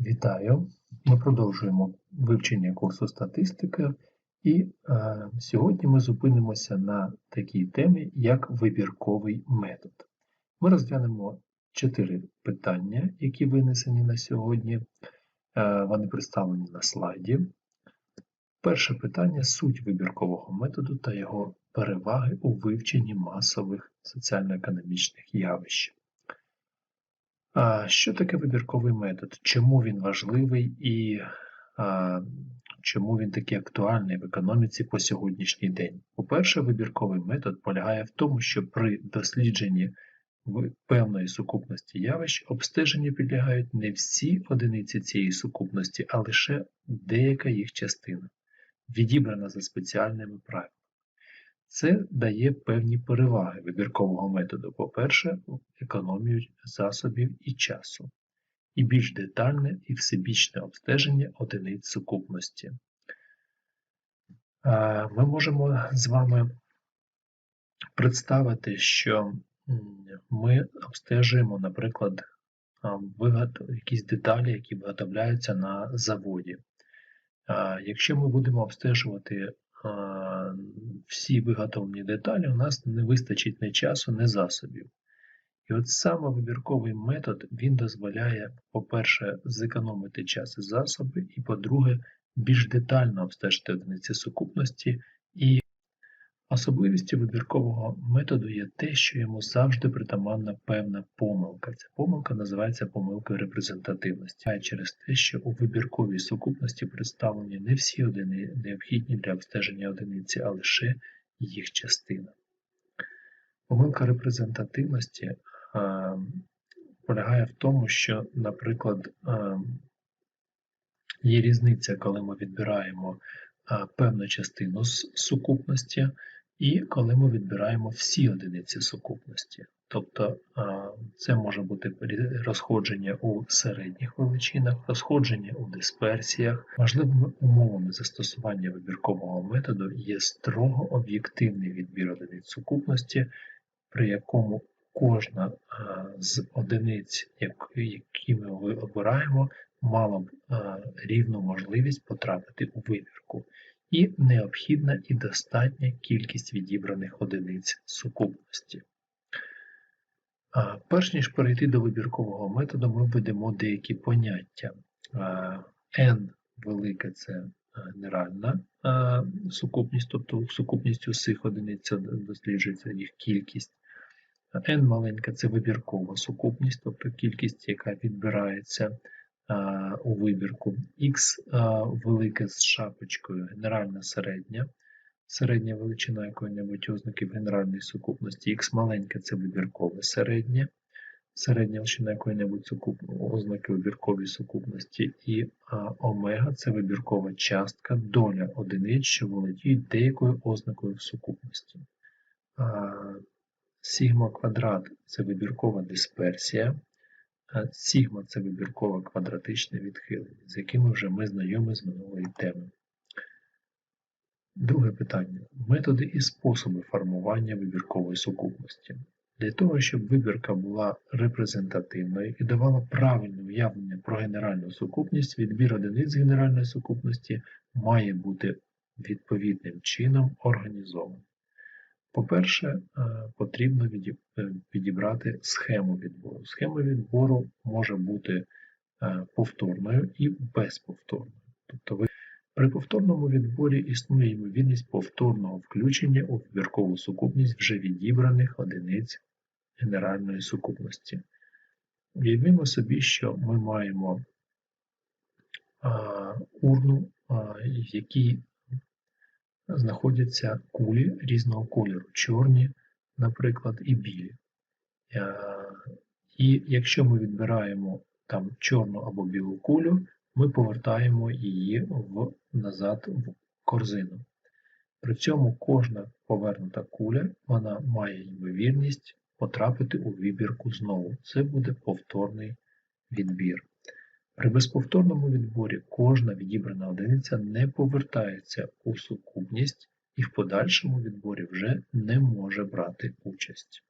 Вітаю! Ми продовжуємо вивчення курсу статистики, і е, сьогодні ми зупинимося на такій темі, як вибірковий метод. Ми розглянемо чотири питання, які винесені на сьогодні. Е, вони представлені на слайді. Перше питання суть вибіркового методу та його переваги у вивченні масових соціально-економічних явищ. А Що таке вибірковий метод? Чому він важливий і чому він такий актуальний в економіці по сьогоднішній день? По-перше, вибірковий метод полягає в тому, що при дослідженні певної сукупності явищ обстеженню підлягають не всі одиниці цієї сукупності, а лише деяка їх частина, відібрана за спеціальними правилами. Це дає певні переваги вибіркового методу. По-перше, економію засобів і часу, і більш детальне і всебічне обстеження одиниць сукупності. Ми можемо з вами представити, що ми обстежуємо, наприклад, якісь деталі, які виготовляються на заводі. Якщо ми будемо обстежувати всі виготовлені деталі, у нас не вистачить ні часу, ні засобів. І от саме вибірковий метод він дозволяє, по-перше, зекономити час і засоби, і, по-друге, більш детально обстежити одиниці сукупності і Особливістю вибіркового методу є те, що йому завжди притаманна певна помилка. Ця помилка називається помилкою репрезентативності, а через те, що у вибірковій сукупності представлені не всі одини необхідні для обстеження одиниці, а лише їх частина. Помилка репрезентативності а, полягає в тому, що, наприклад, а, є різниця, коли ми відбираємо а, певну частину з сукупності і коли ми відбираємо всі одиниці сукупності. Тобто це може бути розходження у середніх величинах, розходження у дисперсіях. Важливими умовами застосування вибіркового методу є строго об'єктивний відбір одиниць сукупності, при якому кожна з одиниць, які ми обираємо, мала б рівну можливість потрапити у вибірку і необхідна і достатня кількість відібраних одиниць сукупності. Перш ніж перейти до вибіркового методу, ми введемо деякі поняття. N велике це генеральна сукупність, тобто сукупністю усіх одиниць досліджується їх кількість. N маленька це вибіркова сукупність, тобто кількість, яка відбирається у вибірку. Х велике з шапочкою генеральна середня, середня величина якої-небудь ознаки в генеральній сукупності, х маленьке це вибіркове середнє, середня величина якої-небудь ознаки вибірковій сукупності, і омега це вибіркова частка, доля одиниць, що володіють деякою ознакою в сукупності. Сігма квадрат це вибіркова дисперсія. Сігма це вибіркове квадратичне відхилення, з якими вже ми знайомі з минулої теми. Друге питання. Методи і способи формування вибіркової сукупності. Для того, щоб вибірка була репрезентативною і давала правильне уявлення про генеральну сукупність, відбір одиниць генеральної сукупності має бути відповідним чином організований. По-перше, е, потрібно е, схему відбору. Схема відбору може бути е, повторною і безповторною. Тобто ви при повторному відборі існує ймовірність повторного включення у вибіркову сукупність вже відібраних одиниць генеральної сукупності. Уявімо собі, що ми маємо урну, в якій знаходяться кулі різного кольору, чорні, наприклад, і білі. Е, і якщо ми відбираємо там чорну або білу кулю, ми повертаємо її в, назад в корзину. При цьому кожна повернута куля вона має ймовірність потрапити у вибірку знову. Це буде повторний відбір. При безповторному відборі кожна відібрана одиниця не повертається у сукупність і в подальшому відборі вже не може брати участь.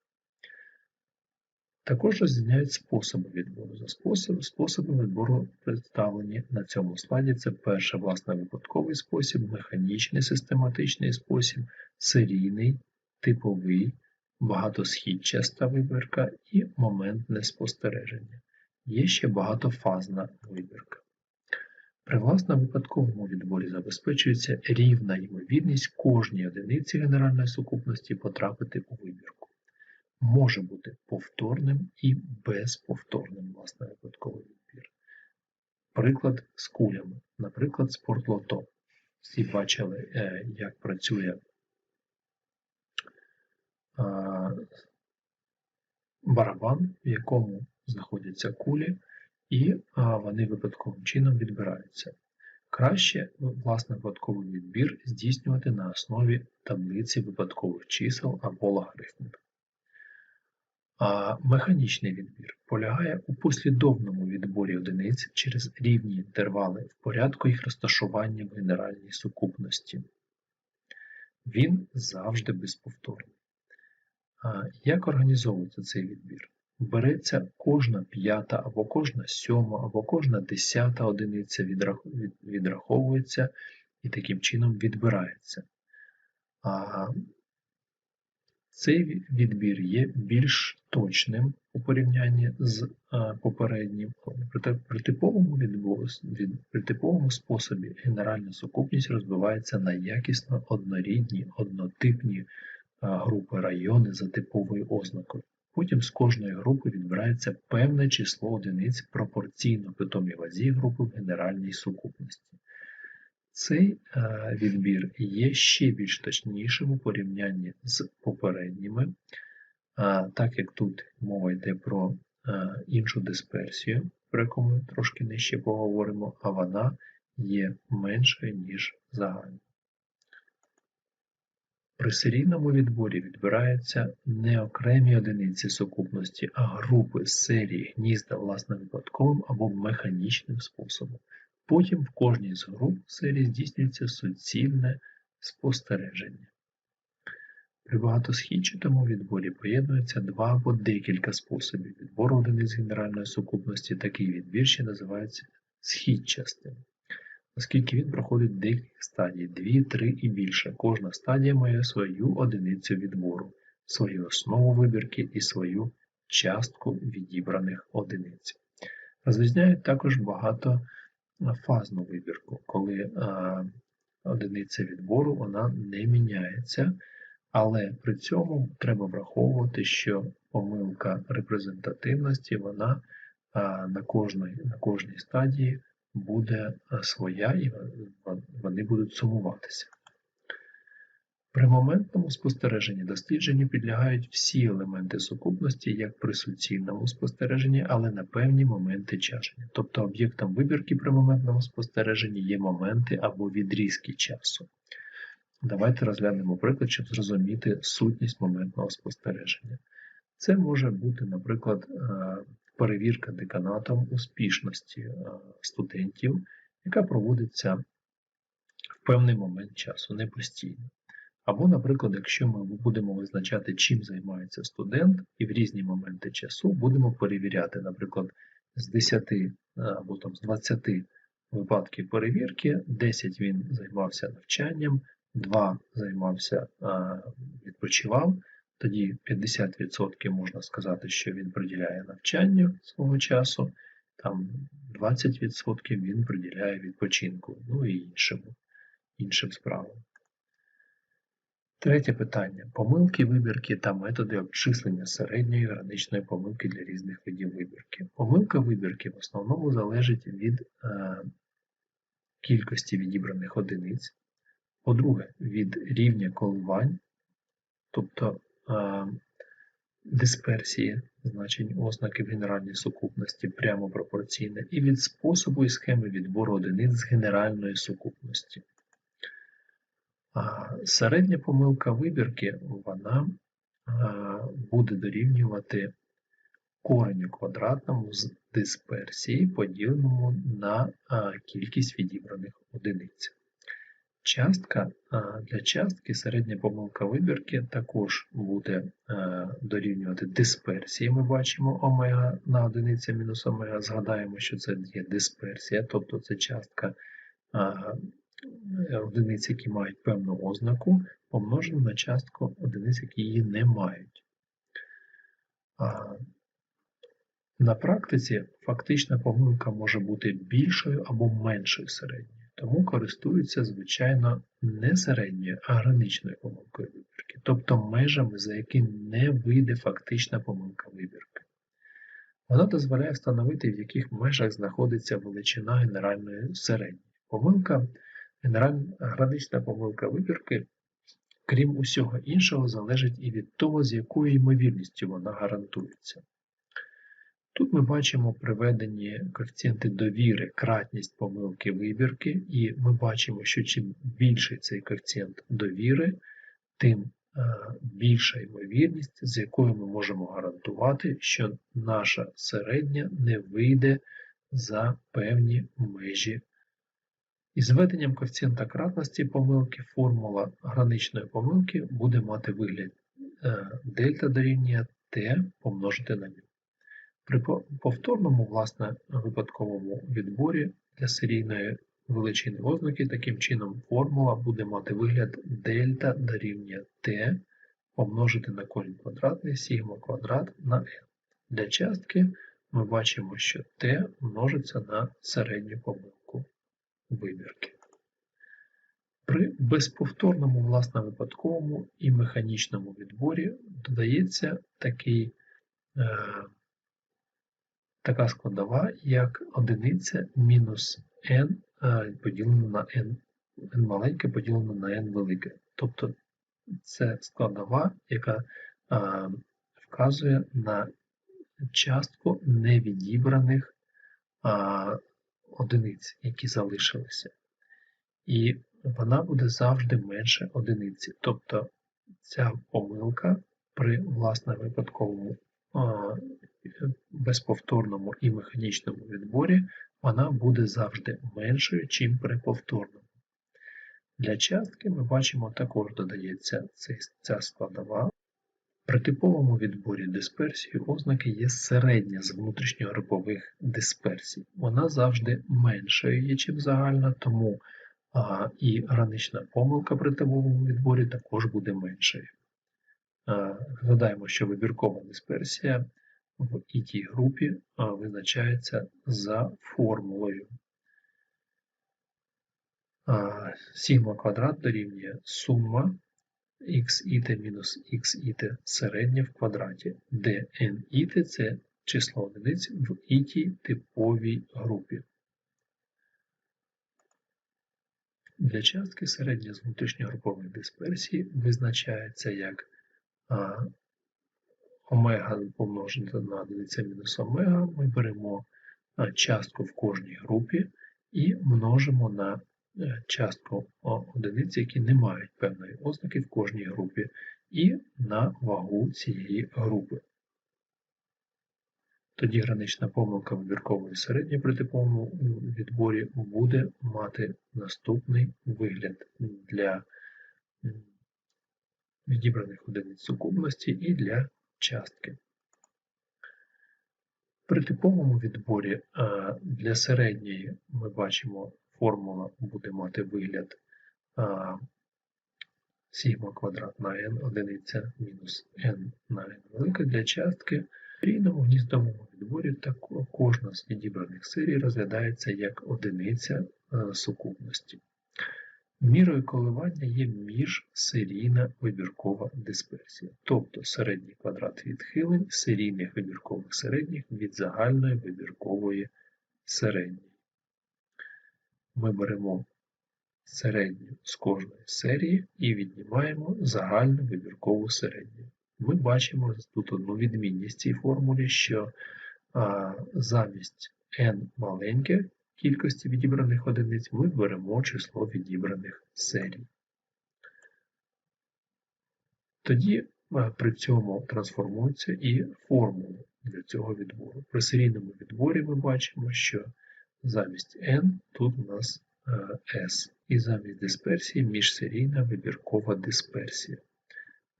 Також розрізняють способи відбору. За способ, способи відбору представлені на цьому слайді. Це перше власне випадковий спосіб, механічний систематичний спосіб, серійний, типовий, багатосхідчаста вибірка і моментне спостереження. Є ще багатофазна вибірка. При власно випадковому відборі забезпечується рівна ймовірність кожній одиниці генеральної сукупності потрапити у вибірку. Може бути повторним і безповторним власне випадковий відбір. Приклад з кулями, наприклад, спортлото. Всі бачили, е, як працює барабан, в якому знаходяться кулі і вони випадковим чином відбираються. Краще власне випадковий відбір здійснювати на основі таблиці випадкових чисел або логарифмів. А механічний відбір полягає у послідовному відборі одиниць через рівні інтервали в порядку їх розташування в генеральній сукупності. Він завжди безповторний. Як організовується цей відбір? Береться кожна п'ята або кожна сьома або кожна десята одиниця відраховується і таким чином відбирається. А Цей відбір є більш точним у порівнянні з попереднім. При типовому, відбору, при типовому способі генеральна сукупність розбивається на якісно однорідні, однотипні групи райони за типовою ознакою. Потім з кожної групи відбирається певне число одиниць пропорційно питомій вазі групи в генеральній сукупності. Цей е, відбір є ще більш точнішим у порівнянні з попередніми, так як тут мова йде про е, іншу дисперсію, про яку ми трошки нижче поговоримо, а вона є меншою, ніж загальна. При серійному відборі відбираються не окремі одиниці сукупності, а групи з серії гнізда власно-випадковим або механічним способом. Потім в кожній з груп серії здійснюється суцільне спостереження. При багатосхідчатому відборі поєднуються два або декілька способів відбору одиниць генеральної сукупності. Такий відбір ще називається східчастим оскільки він проходить декілька стадій 2, 3 і більше. Кожна стадія має свою одиницю відбору, свою основу вибірки і свою частку відібраних одиниць. Розрізняють також багатофазну вибірку, коли одиниця відбору вона не міняється, але при цьому треба враховувати, що помилка репрезентативності вона на кожній, на кожній стадії буде е, своя і вони будуть сумуватися. При моментному спостереженні дослідженню підлягають всі елементи сукупності, як при суцільному спостереженні, але на певні моменти чашення. Тобто об'єктом вибірки при моментному спостереженні є моменти або відрізки часу. Давайте розглянемо приклад, щоб зрозуміти сутність моментного спостереження. Це може бути, наприклад, е, перевірка деканатом успішності е, студентів, яка проводиться в певний момент часу, не постійно. Або, наприклад, якщо ми будемо визначати, чим займається студент, і в різні моменти часу будемо перевіряти, наприклад, з 10 е, або там, з 20 випадків перевірки, 10 він займався навчанням, 2 займався, е, відпочивав, тоді 50% можна сказати, що він приділяє навчанню свого часу, там 20% він приділяє відпочинку, ну і іншим, іншим справам. Третє питання. Помилки вибірки та методи обчислення середньої граничної помилки для різних видів вибірки. Помилка вибірки в основному залежить від е, кількості відібраних одиниць. По-друге, від рівня коливань, тобто дисперсії значень ознаки в генеральній сукупності прямо пропорційне і від способу і схеми відбору одиниць з генеральної сукупності. Середня помилка вибірки вона буде дорівнювати кореню квадратному з дисперсії, поділеному на кількість відібраних одиниць. Частка для частки середня помилка вибірки також буде е, дорівнювати дисперсії. Ми бачимо омега на одиниця мінус омега. Згадаємо, що це є дисперсія, тобто це частка одиниць, які мають певну ознаку, помножена на частку одиниць, які її не мають. На практиці фактична помилка може бути більшою або меншою середньою тому користуються, звичайно, не середньою, а граничною помилкою вибірки, тобто межами, за які не вийде фактична помилка вибірки. Вона дозволяє встановити, в яких межах знаходиться величина генеральної середньої. Помилка, гранична помилка вибірки, крім усього іншого, залежить і від того, з якою ймовірністю вона гарантується. Тут ми бачимо приведені коефіцієнти довіри, кратність помилки вибірки, і ми бачимо, що чим більший цей коефіцієнт довіри, тим е, більша ймовірність, з якою ми можемо гарантувати, що наша середня не вийде за певні межі. Із введенням коефіцієнта кратності помилки формула граничної помилки буде мати вигляд е, дельта дорівнює t помножити на нього. При повторному власне випадковому відборі для серійної величини ознаки таким чином формула буде мати вигляд дельта дорівнює t помножити на корінь квадратний сігма квадрат на n. Для частки ми бачимо, що t множиться на середню помилку вибірки. При безповторному власне випадковому і механічному відборі додається такий е, така складова, як одиниця мінус n е, поділено на n, n маленьке поділено на n велике. Тобто це складова, яка а, е, вказує на частку невідібраних а, одиниць, які залишилися. І вона буде завжди менше одиниці. Тобто ця помилка при власне випадковому безповторному і механічному відборі вона буде завжди меншою, чим при повторному. Для частки ми бачимо також додається ця складова. При типовому відборі дисперсії ознаки є середня з внутрішньогрупових дисперсій. Вона завжди меншою є, чим загальна, тому а, і гранична помилка при типовому відборі також буде меншою. Згадаємо, що вибіркова дисперсія в it групі визначається за формулою. Сігма квадрат дорівнює сума xit мінус xit середнє в квадраті, де nit це число одиниць в it типовій групі. Для частки середня з внутрішньогрупової дисперсії визначається як омега помножити на одиниця мінус омега, ми беремо частку в кожній групі і множимо на е, частку одиниць, які не мають певної ознаки в кожній групі, і на вагу цієї групи. Тоді гранична помилка вибіркової середньої при типовому відборі буде мати наступний вигляд для відібраних одиниць сукупності і для частки. При типовому відборі для середньої ми бачимо, формула буде мати вигляд сігма квадрат на n одиниця мінус n на n велика для частки. В рівному гніздовому відборі кожна з відібраних серій розглядається як одиниця сукупності. Мірою коливання є міжсерійна вибіркова дисперсія, тобто середній квадрат відхилень серійних вибіркових середніх від загальної вибіркової середньої. Ми беремо середню з кожної серії і віднімаємо загальну вибіркову середню. Ми бачимо тут одну відмінність цій формулі, що а, замість n маленьке кількості відібраних одиниць ми беремо число відібраних серій. Тоді е, при цьому трансформується і формула для цього відбору. При серійному відборі ми бачимо, що замість n тут у нас е, S. і замість дисперсії міжсерійна вибіркова дисперсія.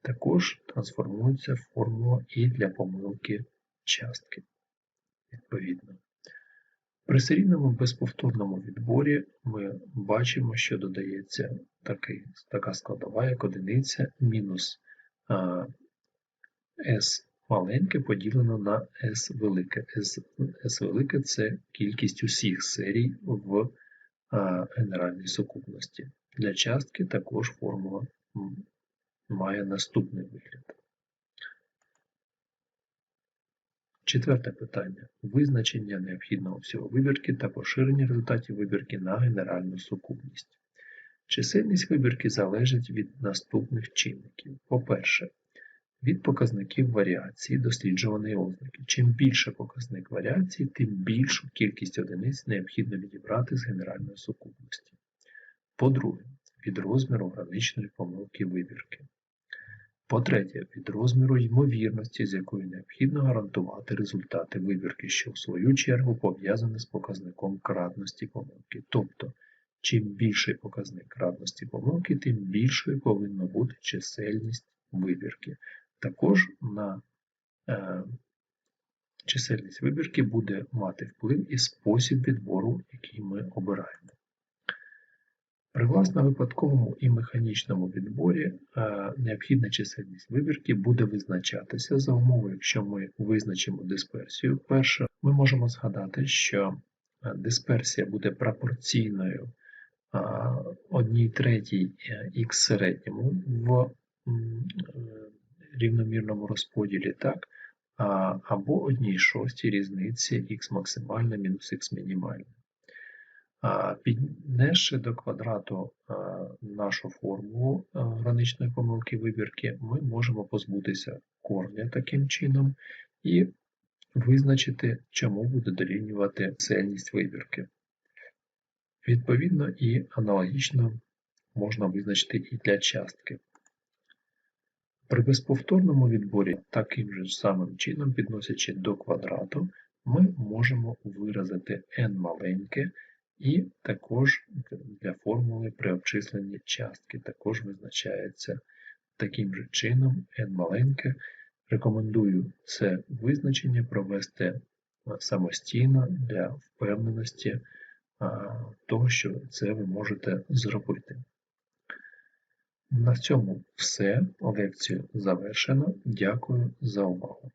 Також трансформується формула і для помилки частки. Відповідно. При серійному безповторному відборі ми бачимо, що додається такий, така складова, як одиниця мінус S маленьке поділено на S велике. S, S велике це кількість усіх серій в а, генеральній сукупності. Для частки також формула має наступний вигляд. Четверте питання. Визначення необхідного всього вибірки та поширення результатів вибірки на генеральну сукупність. Чисельність вибірки залежить від наступних чинників. По-перше, від показників варіації досліджуваної ознаки. Чим більше показник варіації, тим більшу кількість одиниць необхідно відібрати з генеральної сукупності. По-друге, від розміру граничної помилки вибірки. По-третє, від розміру ймовірності, з якою необхідно гарантувати результати вибірки, що в свою чергу пов'язане з показником кратності помилки. Тобто, чим більший показник кратності помилки, тим більшою повинна бути чисельність вибірки. Також на е, чисельність вибірки буде мати вплив і спосіб відбору, який ми обираємо. При власно-випадковому і механічному відборі е, необхідна чисельність вибірки буде визначатися за умови, якщо ми визначимо дисперсію. Перше, ми можемо згадати, що е, дисперсія буде пропорційною 1 третій х середньому в рівномірному розподілі, так? або 1 шостій різниці х максимальна мінус х мінімальна. Піднесши до квадрату нашу формулу граничної помилки вибірки, ми можемо позбутися корня таким чином і визначити, чому буде дорівнювати цельність вибірки. Відповідно, і аналогічно можна визначити і для частки. При безповторному відборі таким же самим чином, підносячи до квадрату, ми можемо виразити n маленьке і також для формули при обчисленні частки також визначається таким же чином n маленьке. Рекомендую це визначення провести самостійно для впевненості того, що це ви можете зробити. На цьому все. Лекцію завершено. Дякую за увагу.